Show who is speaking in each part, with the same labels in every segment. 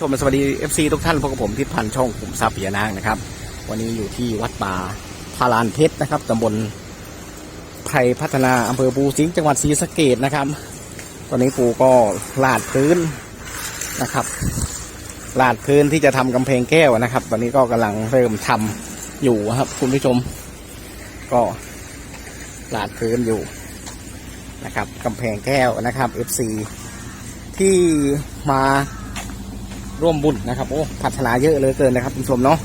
Speaker 1: ชมสวัสดี FC ทุกท่านพบกับผมทิศพันธ์ช่องกลุ่มทรัพย์พญานาคนะครับ วันนี้อยู่ที่วัดป่าพารานเพชรนะครับตำบลไพรพัฒนาอำเภอปูสิงห์จังหวัดศรีสะเกดนะครับ ตอนนี้ปูก็ลาดพื้นนะครับ ลาดพื้นที่จะทำกำแพงแก้วนะครับ ตอนนี้ก็กำลังเริ่มทำอยู่ครับ คุณผู้ชม ก็ลาดพื้นอยู่นะครับกำแพงแก้วนะครับ FC ที่มา ร่วมบุญนะครับโอ้พัฒนาเยอะเลยเกินนะครับคุณผู้ชมเนาะ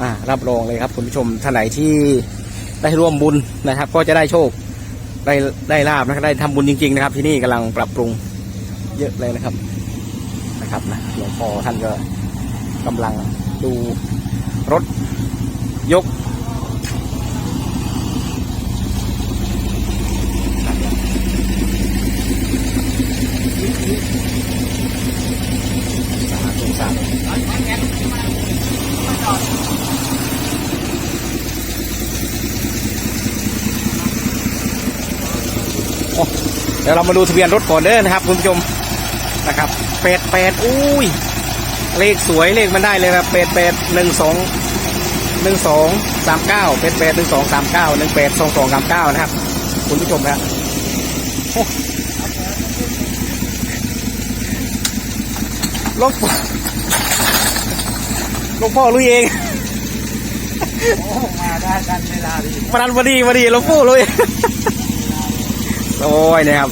Speaker 1: อ่ารับรองเลยครับคุณผู้ชมท่านไหนที่ได้ร่วมบุญนะครับ ก็จะได้โชคได้ได้ลาบนะครับได้ทำบุญจริง ๆ นะครับ ที่นี่กำลังปรับปรุงเยอะเลยนะครับนะครับนะหลวงพ่อท่านก็กำลังดูรถยก สาธุสาธุโอ้ เดี๋ยวเรามาดูทะเบียนรถก่อนเด้อนะครับ คุณผู้ชมนะครับแปดแปดอุ้ย เลขสวยเลขมันได้เลยนะแปดแปดหนึ่งสองหนึ่งสองสามเก้าแปดแปดหนึ่งสองสามเก้าหนึ่งแปดสองสองสามเก้านะครับ คุณผู้ชมครับโอ้หลวงพ่อหลวงพ่อลุยเอง
Speaker 2: โอ้มาได้กันเวลาดี
Speaker 1: มาดันพอดีพอดีหลวงพ่อลุย โอ้ยนะครับ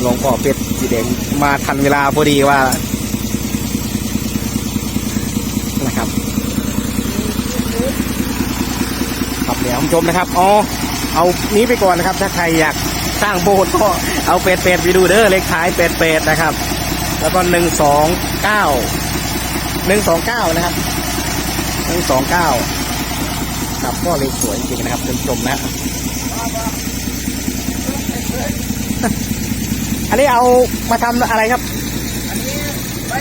Speaker 1: หลวงพ่อเป็ดสีแดงมาทันเวลาพอดีว่านะครับครับเดี๋ยวคุณผู้ชมนะครับอ๋อเอานี้ไปก่อนนะครับ ถ้าใครอยากสร้างโบสถ์ก็เอาเป็ดเป็ดไปดูเด้อเลขท้ายเป็ดเป็ดนะครับ แล้วก็หนึ่งสองเก้าหนึ่งสองเก้านะครับหนึ่งสองเก้าครับก็เลขสวยจริงนะครับคุณผู้ชมนะ นนี้เอามาทำอะไรครับ
Speaker 2: อันนี้ไว้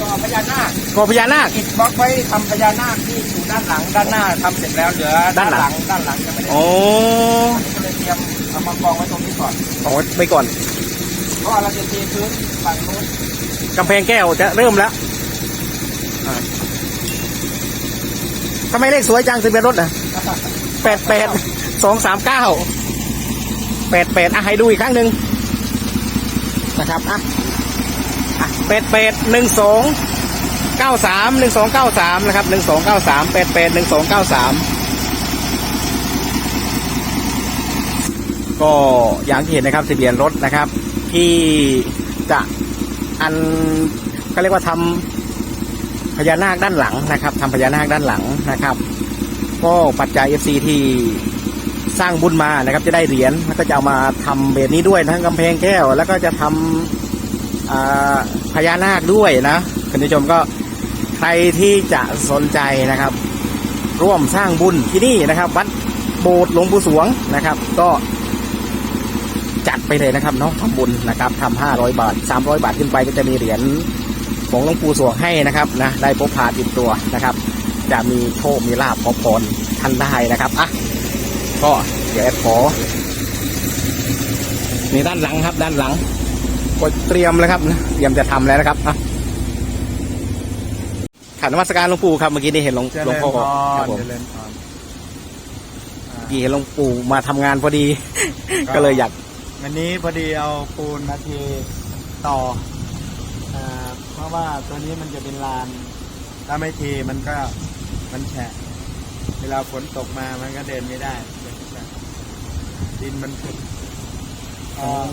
Speaker 2: ต่อพญานาค
Speaker 1: กอพญานาค
Speaker 2: อิฐบล็อกไว้ทำพญานาคที่อยู่ด้านหลังด้านหน้าทำเสร็จแล้วเหลือ
Speaker 1: ด้านหลัง
Speaker 2: ด้านหลังยังไม่ได้
Speaker 1: โอ้
Speaker 2: ก็เลยเตรียมเอามากองไว้ตรงนี้ก่อน
Speaker 1: เอาไปก่อน
Speaker 2: เพราะว่าเราจะเทพื้นฝั่งนู้น
Speaker 1: กำแพงแก้วจะเริ่มแล้วอ่าทำไมเลขสวยจังทะเบียนรถอะแปดแปดสองสามเก้าแปดแปดอะให้ดูอีกครั้งหนึ่ง นะครับอะอะแปดแปดหนึ่งสองเก้าสามหนึ่งสองเก้าสามนะครับหนึ่งสองเก้าสามแปดแปดหนึ่งสองเก้าสามก็อย่างที่เห็นนะครับทะเบียนรถนะครับ ที่จะอันเขาเรียกว่าทำพญานาคด้านหลังนะครับทำพญานาคด้านหลังนะครับ ก็ปัจจัย FC ที่ สร้างบุญมานะครับ จะได้เหรียญแล้วก็จะเอามาทำแบบนี้ด้วยทั้งกำแพงแก้ว แล้วก็จะทำอ่าพญานาคด้วยนะคุณผู้ชมก็ใครที่จะสนใจนะครับ ร่วมสร้างบุญที่นี่นะครับ วัดโบสถ์หลวงปู่สวงนะครับ ก็จัดไปเลยนะครับเนาะทำบุญนะครับทำห้าร้อยบาทสามร้อยบาทขึ้นไปก็จะมีเหรียญของหลวงปู่สวงให้นะครับนะได้พกพาติดตัวนะครับ จะมีโชคมีลาภขอพรท่านได้นะครับอะ ก็เดี๋ยวแอดขอนี่ด้านหลังครับ ด้านหลังก็เตรียมแล้วครับนะเตรียมจะทำแล้วนะครับอะขันนมัสการหลวงปู่ครับเมื่อกี้นี่เห็นหลวงหลวงพ่อครับผม
Speaker 2: เจริญพร
Speaker 1: เมื่อกี้เห็นหลวงปู่มาทำงานพอดี ก็เลยอยาก
Speaker 2: วันนี้พอดีเอาปูนมาเทต่ออ่าเพราะว่าตัวนี้มันจะเป็นลาน ถ้าไม่เทมันก็มันแฉะเวลาฝนตกมามันก็เดินไม่ได้ ดินมันขึ้นอ่า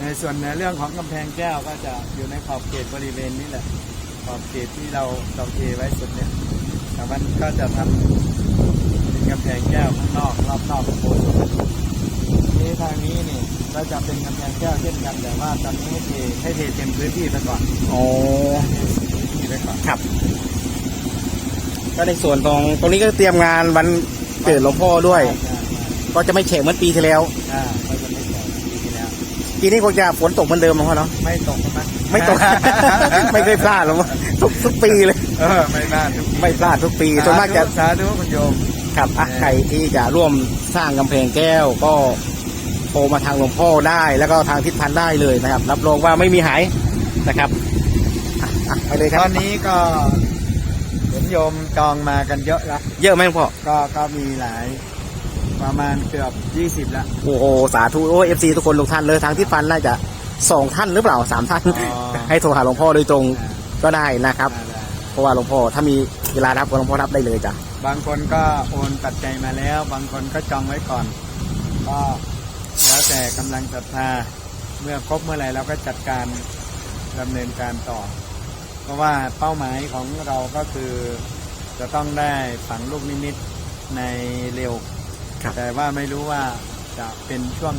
Speaker 2: ในส่วนในเรื่องของกำแพงแก้วก็จะอยู่ในขอบเขตบริเวณนี้แหละ ขอบเขตที่เราเราเทไว้สุดเนี่ยแต่มันก็จะทำเป็นกำแพงแก้วข้างนอกรอบนอกโบสถ์นี้ทางนี้นี่ก็จะเป็นกำแพงแก้วเช่นกันแต่ว่าตอนนี้ให้เทให้เทเต็มพื้นที่ไปก่อน
Speaker 1: โอ้
Speaker 2: เทพื้นที่ไปก่อน
Speaker 1: ครับ ก็ในส่วนตรงตรงนี้ก็เตรียมงานวันเกิดหลวงพ่อด้วย
Speaker 2: ใช่
Speaker 1: ก็จะไม่เฉะเหมือนปีที่แล้ว
Speaker 2: ใช่อ่าก็จะไม่แก่ปีที่แล้ว
Speaker 1: ปีนี้คงจะฝนตกเหมือนเดิมหลวงพ่อเนาะ
Speaker 2: ไม่ตกนะ
Speaker 1: ไม่ตก ไม่เคยพลาดหรอกทุกทุกปีเลย
Speaker 2: เออไม่พลาดทุกปี
Speaker 1: ไม่พลาดทุกปีส่วนมากจะ
Speaker 2: สาธุคุณโยม
Speaker 1: ครับอะใครที่จะร่วมสร้างกำแพงแก้วก็โทรมาทางหลวงพ่อได้ แล้วก็ทางทิศพันธ์ได้เลยนะครับ รับรองว่าไม่มีหายนะครับอะอะไปเลยค
Speaker 2: ต
Speaker 1: รับ
Speaker 2: อนนี้ก็เห็นโยมจองมากันเยอะละ
Speaker 1: เยอะไหมหลวงพ่อ
Speaker 2: ก็ก็มีหลาย ประมาณเกือบยี่สิบละ
Speaker 1: โอ้โหสาธุโอ้เอฟซีทุกคนทุกท่านเลยทางที่ฟันน่าจะสองท่านหรือเปล่าสามท่าน
Speaker 2: อ๋อ
Speaker 1: ให้โทรหาหลวงพ่อโดยตรง
Speaker 2: อ่า
Speaker 1: ก็ได้นะครับ
Speaker 2: ได้ได้
Speaker 1: เพราะว่าหลวงพ่อถ้ามีเวลารับก็หลวงพ่อรับได้เลยจ้ะ
Speaker 2: บางคนก็โอนปัจจัยมาแล้ว บางคนก็จองไว้ก่อน ก็แล้วแต่กำลังศรัทธาเมื่อครบเมื่อไหร่เราก็จัดการดำเนินการต่อ เพราะว่าเป้าหมายของเราก็คือจะต้องได้ฝังลูกนิมิตในเร็ว
Speaker 1: ครับ
Speaker 2: แต่ว่าไม่รู้ว่าจะเป็นช่วง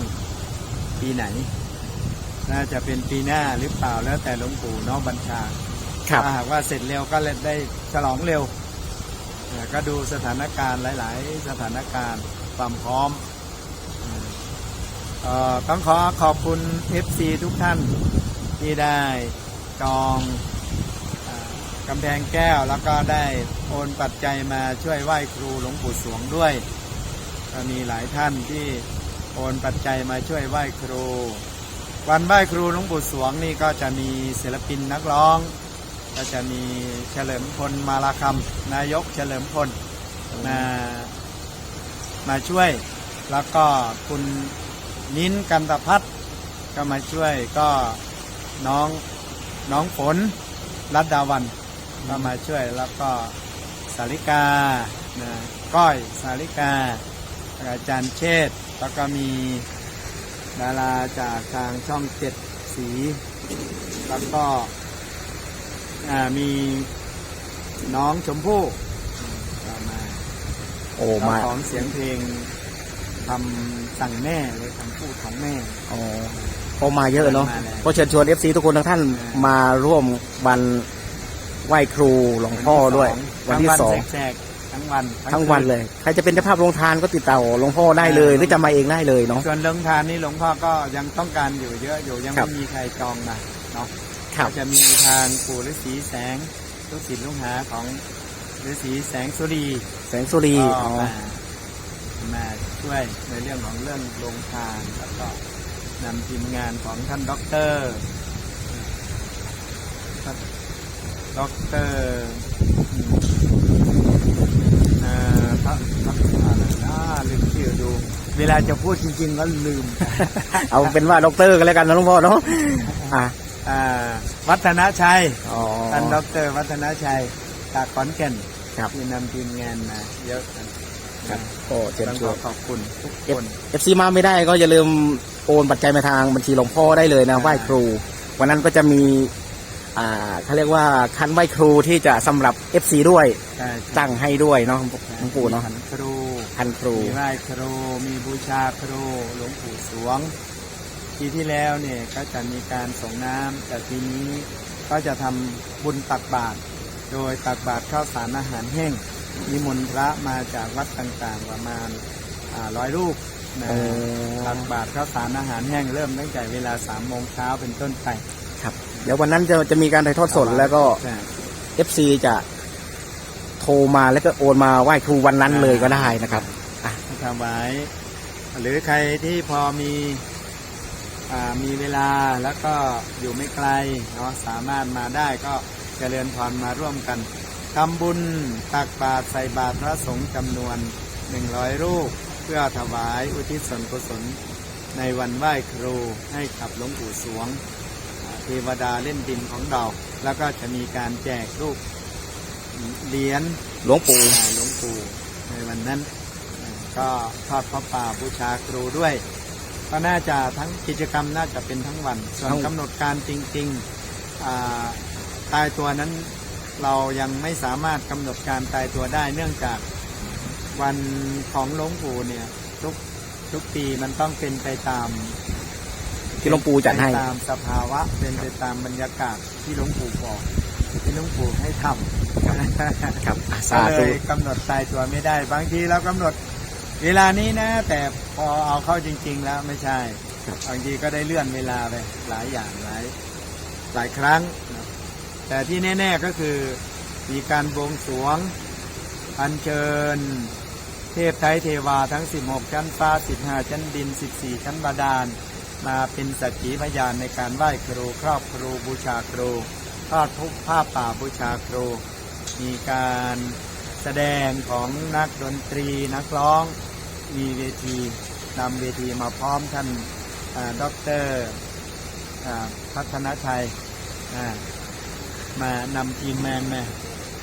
Speaker 2: ปีไหน น่าจะเป็นปีหน้าหรือเปล่าแล้วแต่หลวงปู่เนอกบัญชา
Speaker 1: ครับ
Speaker 2: ถ้าหากว่าเสร็จเร็วก็เลยได้ฉลองเร็วเอ่อก็ดูสถานการณ์หลาย ๆ สถานการณ์ความพร้อมเอ่อเอ่อต้องขอขอบคุณ FC ทุกท่านที่ได้จองเอ่อกำแพงแก้วแล้วก็ได้โอนปัจจัยมาช่วยไหว้ครูหลวงปู่สวงด้วย ก็มีหลายท่านที่โอนปัจจัยมาช่วยไหว้ครู วันไหว้ครูหลวงปู่สวงนี่ก็จะมีศิลปินนักร้อง ก็จะมีเฉลิมพลมาลาคำนายกเฉลิมพลมามาช่วย แล้วก็คุณนิ้นกันตพัฒก็มาช่วยก็น้องน้องฝนรัตดาวันก็มาช่วยแล้วก็สาริกานะก้อยสาริกา อาจารย์เชษฐ์แล้วก็มีดาราจากทางช่องเจ็ดสี แล้วก็อ่ามีน้องชมพู่ก็มา
Speaker 1: โอ้
Speaker 2: เจ้า
Speaker 1: มา
Speaker 2: ของเสียงเพลงทำสั่งแม่เลยคำพูดของแม่
Speaker 1: โอ้โอ้มาเยอะเนาะ
Speaker 2: มาแล้ว
Speaker 1: ก็เชิญชวนเอฟซีทุกคนทุกท่าน
Speaker 2: อ่าม
Speaker 1: มาร่วมวันไหว้ครูหลวงพ่อด้วย วันที่สอง
Speaker 2: แสกๆ ทั้งวัน
Speaker 1: ทั้งวันเลย ใครจะเป็นเจ้าภาพโรงทานก็ติดต่อหลวงพ่อได้เลยหรือจะมาเองได้เลยเนาะ
Speaker 2: ส่วนลงทานนี่หลวงพ่อก็ยังต้องการอยู่เยอะอยู่ยัง
Speaker 1: ครั
Speaker 2: ไม่
Speaker 1: บ
Speaker 2: มีใครจองมาเนาะ
Speaker 1: ครับ
Speaker 2: ก็จะมีทางปู่ฤาษีแสงลูกศิษย์ลูกหาของฤาษีแสงสุรี
Speaker 1: แสงสุรี
Speaker 2: ก็
Speaker 1: อ๋อ
Speaker 2: มามาช่วยในเรื่องของเรื่องโรงทานแล้วก็นำทีมงานของท่านด็อกเตอร์ท่านด็อกเตอร์อืมเอ่ อะไรนะลืมชื่อดู เวลาจะพูดจริง ๆ ก็ลืม
Speaker 1: เอาเป็นว่าด็อกเตอร์กันแล้วกันนะหลวงพ่อเนาะอะ
Speaker 2: อ่าวัฒนชัย
Speaker 1: อ๋อ
Speaker 2: ท่านด็อกเตอร์วัฒนชัยจากขอนแก่น
Speaker 1: ครับ
Speaker 2: ที่นำทีมงานมาเยอะ
Speaker 1: ครับก็เชิญ
Speaker 2: ต้อง
Speaker 1: ช
Speaker 2: ข
Speaker 1: ว
Speaker 2: อน ขอบคุณทุก
Speaker 1: เอฟซีมาไม่ได้ก็อย่าลืมโอนปัจจัยมาทางบัญชีหลวงพ่อได้เลยนะไหว้ครู วันนั้นก็จะมี อ่าเขาเรียกว่าคันไหว้ครูที่จะสำหรับ FC ด้วย
Speaker 2: ใช่
Speaker 1: ตั้งให้ด้วยเนาะหลวงปู่เนาะ
Speaker 2: ขันครู
Speaker 1: คันครู
Speaker 2: มีไหว้ครูมีบูชาครูหลวงปู่สวง ปีที่แล้วเนี่ยก็จะมีการส่งน้ำแต่ปีนี้ก็จะทำบุญตักบาตรโดยตักบาตรข้าวสารอาหารแห้งนิมนต์พระมาจากวัดต่างๆประมาณร้อยรูปนะ
Speaker 1: โอ้
Speaker 2: ตักบาตรข้าวสารอาหารแห้งเริ่มตั้งแต่เวลาสามโมงเช้าเป็นต้นไป
Speaker 1: ครับเดี๋ยววันนั้นจะจะมีการถ่ายทอดสดแล้วก็
Speaker 2: ใช่
Speaker 1: FC จะโทรมาแล้วก็โอนมาไหว้ครูวันนั้นเลยก็ได้นะครับ
Speaker 2: ถวายหรือใครที่พอมีอ่ามีเวลาแล้วก็อยู่ไม่ไกลเนาะสามารถมาได้ก็เจริญพรมาร่วมกันทำบุญตักบาตรใส่บาตรพระสงฆ์จำนวน 100 รูป เพื่อถวายอุทิศส่วนกุศลในวันไหว้ครูให้กับหลวงปู่สวงอ่า เทวดาเล่นดินของเรา แล้วก็จะมีการแจกรูปเหรียญ
Speaker 1: หลวงปู่
Speaker 2: อ่าหลวงปู่ในวันนั้นอ่าก็ทอดพระป่าบูชาครูด้วย ก็น่าจะทั้งกิจกรรมน่าจะเป็นทั้งวัน ส่วน
Speaker 1: ทั้ง
Speaker 2: กำหนดการจริงๆอ่าตายตัวนั้นเรายังไม่สามารถกำหนดการตายตัวได้เนื่องจากวันของหลวงปู่เนี่ยทุกทุกปีมันต้องเป็นไปตาม
Speaker 1: ที่หลวงปู่จัดให้
Speaker 2: ไปตามสภาวะเป็นไปตามบรรยากาศที่หลวงปู่บอกที่หลวงปู่ให้ทำ
Speaker 1: ครับอะ
Speaker 2: ก็
Speaker 1: สา
Speaker 2: เล
Speaker 1: ธุ
Speaker 2: ยกำหนดตายตัวไม่ได้ บางทีเรากำหนดเวลานี้นะ แต่พอเอาเข้าจริง ๆ แล้วไม่ใช่บางทีก็ได้เลื่อนเวลาไปหลายอย่างหลายหลายครั้งนะแต่ที่แน่ ๆก็คือมีการบวงสรวง อัญเชิญ เทพไทยเทวาทั้ง 16 ชั้นฟ้า 15 ชั้นดิน 14 ชั้นบาดาล มาเป็นสักขีพยานในการไหว้ครูครอบครูบูชาครูทอดทุกผ้าป่าบูชาครู มีการแสดงของนักดนตรีนักร้อง มีเวทีนำเวทีมาพร้อมท่านด็อกเตอร์พัฒนชัยมานำทีมแมนมา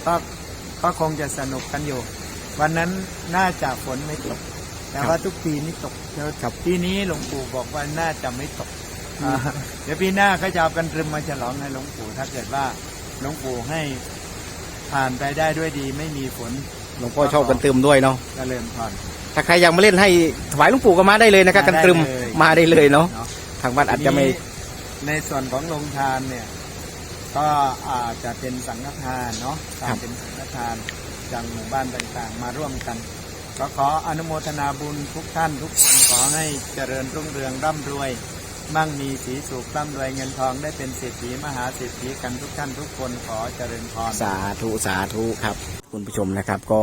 Speaker 2: ก็ก็คงจะสนุกกันอยู่ วันนั้นน่าจะฝนไม่ตก แต่ว่าทุกปีนี่ตกเดี๋ยวกับปีนี้หลวงปู่บอกว่าน่าจะไม่ตกอ่าเดี๋ยวปีหน้าก็จะเอากันตรึมมาฉลองให้หลวงปู่ถ้าเกิดว่าหลวงปู่ให้ผ่านไปได้ด้วยดีไม่มีฝน
Speaker 1: หลวงพ่อชอบกันเติมด้วยเนาะ
Speaker 2: ก็เริ่มผ่อน
Speaker 1: ถ้าใครอยากมาเล่นให้ถวายหลวงปู่ก็มาได้เลยนะครับ
Speaker 2: มาได้
Speaker 1: กันตรึม
Speaker 2: เลย
Speaker 1: มาได้เลยเนาะ
Speaker 2: เนาะ
Speaker 1: ทางวัดอาจจะไม่
Speaker 2: ทีนี้ในส่วนของโรงทานเนี่ย ก็อาจจะเป็นสังฆทานเนาะ
Speaker 1: ครับ
Speaker 2: ทำเป็นสังฆทานจากหมู่บ้านต่างๆ มาร่วมกัน ก็ขออนุโมทนาบุญทุกท่านทุกคนขอให้เจริญรุ่งเรืองร่ำรวย มั่งมีสีสุขร่ำรวยเงินทองได้เป็นเศรษฐีมหาเศรษฐีกันทุกท่านทุกคนขอเจริญพร
Speaker 1: สาธุสาธุครับ คุณผู้ชมนะครับก็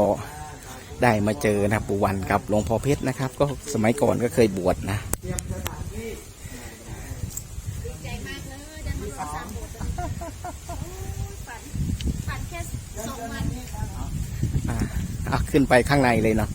Speaker 1: ได้มาเจอนะครับปู่วันกับหลวงพ่อเพชรนะครับ ก็สมัยก่อนก็เคยบวชนะ
Speaker 3: ดีใจมากเลยได้มาร่วมสร้างโบสถ์โอ้ยฝัน ฝันแค่สองวัน
Speaker 1: อ่าเอา ขึ้นไปข้างในเลยเนาะ